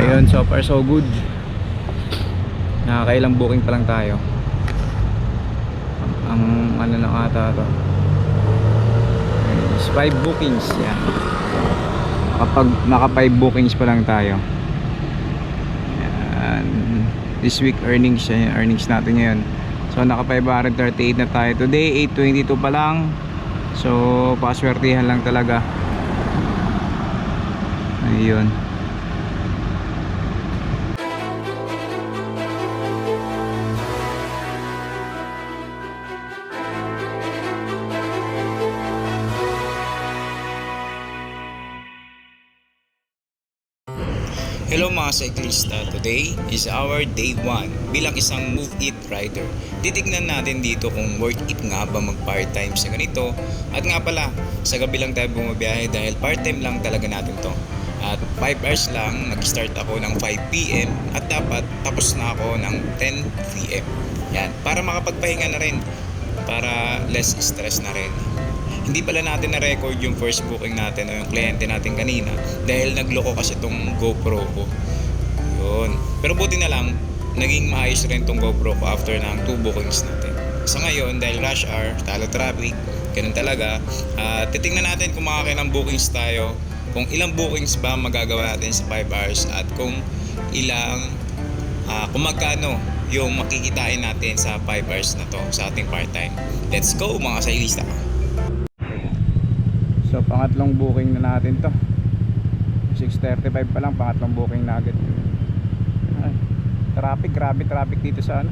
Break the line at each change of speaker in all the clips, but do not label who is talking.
Ayun, so far so good. Nakakailang booking pa lang tayo. Ang, ano lang ata to. Is 5 bookings yan. Kapag naka 5 bookings pa lang tayo. Yan. This week earnings yung earnings natin ngayon. So naka 538 na tayo today, 822 pa lang. So paswertihan lang talaga. Ayun. Hello mga cyclista, today is our day 1 bilang isang Move It rider. Titignan natin dito kung worth it nga ba mag part-time sa ganito. At nga pala, sa gabi lang tayo bumabiyahe dahil part-time lang talaga natin to. At 5 hours lang, nag-start ako ng 5pm at dapat tapos na ako ng 10pm. Yan, para makapagpahinga na rin. Para less stress na rin hindi pala natin na-record yung first booking natin o yung kliyente natin kanina dahil nagloko kasi tong GoPro ko. Yun. Pero buti na lang, naging maayos rin tong GoPro ko after ng two bookings natin. Sa ngayon, dahil rush hour, talo traffic, ganun talaga, ah, titingnan natin kung makakailang bookings tayo, kung ilang bookings ba magagawa natin sa 5 hours at kung ilang, ah, kung magkano yung makikitain natin sa 5 hours na to sa ating part-time. Let's go mga sailista! Pangatlong booking na natin to. 6.35 pa lang pangatlong booking na agad. Ay, Traffic, grabe traffic dito sa ano.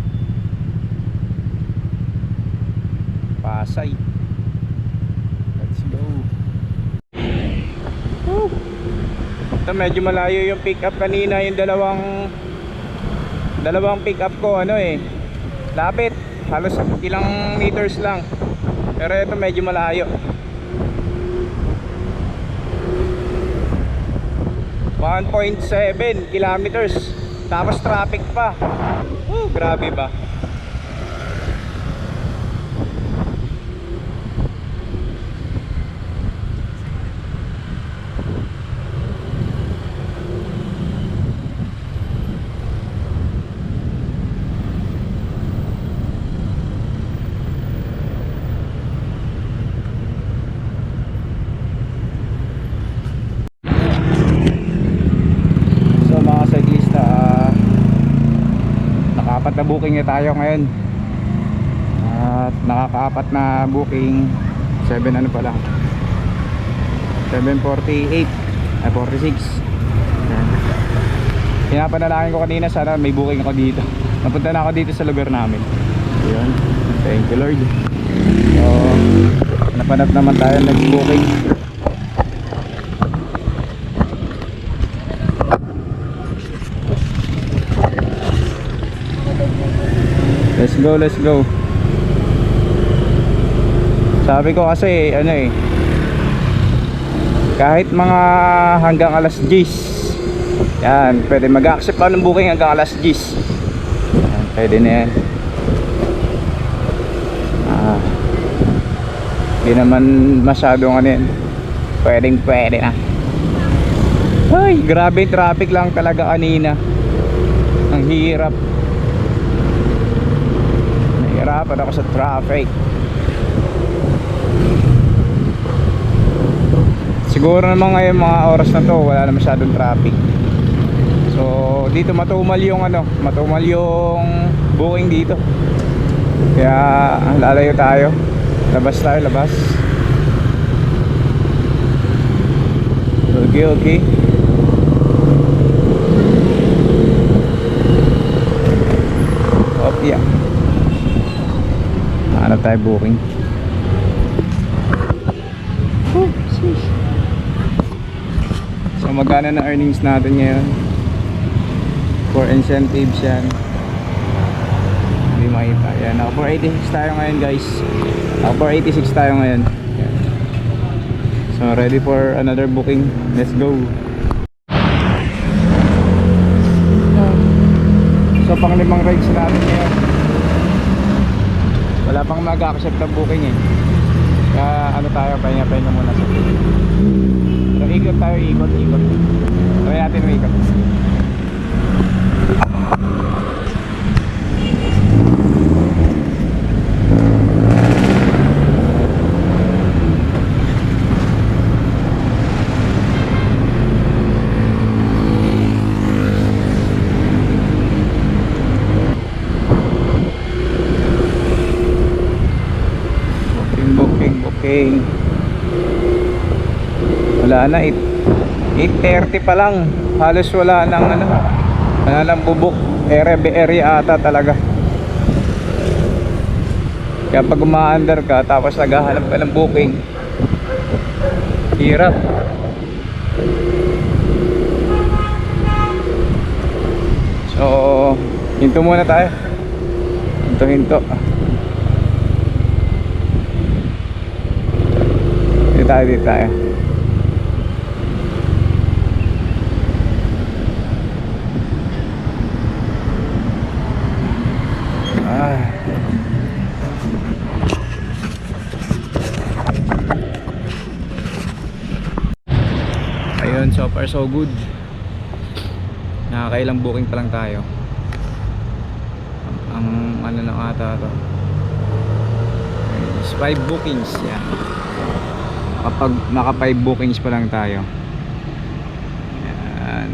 Pasay. Let's go. Woo! Ito medyo malayo yung pick up kanina yung dalawang dalawang pick up ko ano eh. Lapit. Halos ilang meters lang. Pero ito medyo malayo 1.7 kilometers. Tapos traffic pa. Oh, grabe ba So mga cyclista, ah, nakaapat na booking tayo ngayon. At nakakaapat na booking. 7 ano pala? 748 ay 46 Yan. Pinapanalangin ko kanina sana may booking ako dito. Napunta na ako dito sa lugar namin. Yun. Thank you Lord. So napanap naman tayo nag-booking Let's go, let's go. Sabi ko kasi ano eh kahit mga hanggang alas 10 yan, pwede mag-accept pa ng booking hanggang alas 10 yan, pwede na yan. Ah, hindi naman masyadong ano yan. Pwedeng pwede na. Ay, grabe traffic lang talaga kanina. Ang hirap nahihirapan ako sa traffic. Siguro naman ngayon mga oras na to wala na masyadong traffic. So dito matumal yung ano matumal yung booking dito. Kaya lalayo tayo. Labas tayo labas. Okay okay op yeah hanap tayo booking oh. So magkano na earnings natin ngayon? For incentives yan. Hindi makita. Yan. Ako 486 tayo ngayon guys. Ako 486 tayo ngayon. Yan. So ready for another booking. Let's go. So pang limang rides natin ngayon. Wala pang mag-accept ng booking eh. Kaya ano tayo, pahinga-pahinga muna sa Pero ikot tayo, ikot, ikot. Try natin Okay. Wala na 8, 8.30 pa lang. Halos wala nang ano. Wala nang bubok. Area by ata talaga. Kaya pag umaandar ka tapos naghahanap ka ng booking. Hirap. So, hinto muna tayo. Hinto-hinto. Tayo dito tayo ah Ayun, so far so good. Nakakailang booking pa lang tayo. Ang, ano lang ata to. Is 5 bookings, yan. Kapag naka 5 bookings pa lang tayo. Yan.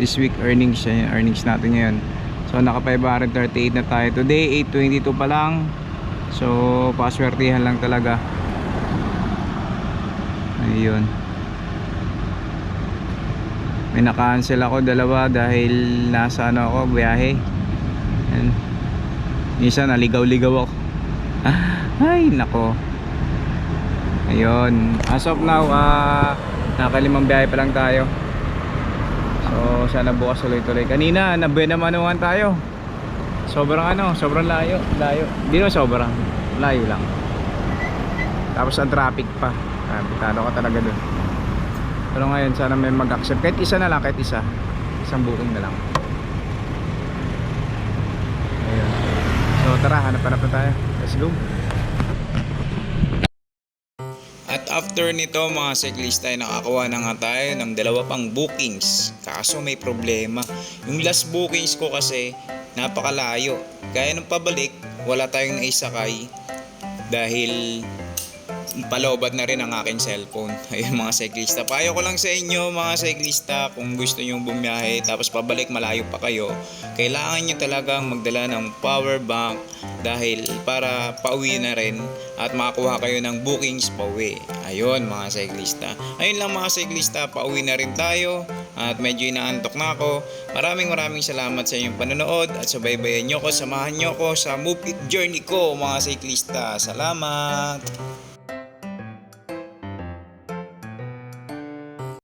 This week earnings, yan yung earnings natin ngayon. So naka 538 na tayo. Today 822 pa lang. So paswertihan lang talaga. Ayun may na-cancel ako dalawa dahil nasa ano ako biyahe Yan. isa naligaw-ligaw ako ay nako ayun. As of now ah nakalimang biyahe pa lang tayo. So sana bukas tuloy-tuloy. Kanina nabuena manuhan tayo. Sobrang ano sobrang layo layo. Hindi naman sobrang layo lang. Tapos ang traffic pa. Ah, bitado ka talaga dun. Pero ngayon sana may mag-accept. Kahit isa na lang kahit isa. Isang booking na lang. Ayun. So tara hanap-hanap na tayo. Let's go at after nito mga cyclist ay nakakuha na nga tayo ng dalawa pang bookings. Kaso may problema. Yung last bookings ko kasi napakalayo. Kaya nung pabalik wala tayong naisakay dahil paloobat na rin ang aking cellphone. Ayun mga cyclista. Payo ko lang sa inyo mga cyclista kung gusto nyo bumiyahe tapos pabalik malayo pa kayo. Kailangan nyo talagang magdala ng power bank dahil para pauwi na rin at makakuha kayo ng bookings pauwi. Ayun mga cyclista. Ayun lang mga cyclista, pauwi na rin tayo at medyo inaantok na ako. Maraming maraming salamat sa inyong panonood at subaybayan nyo ko, samahan nyo ko sa Move It Journey ko mga cyclista. Salamat!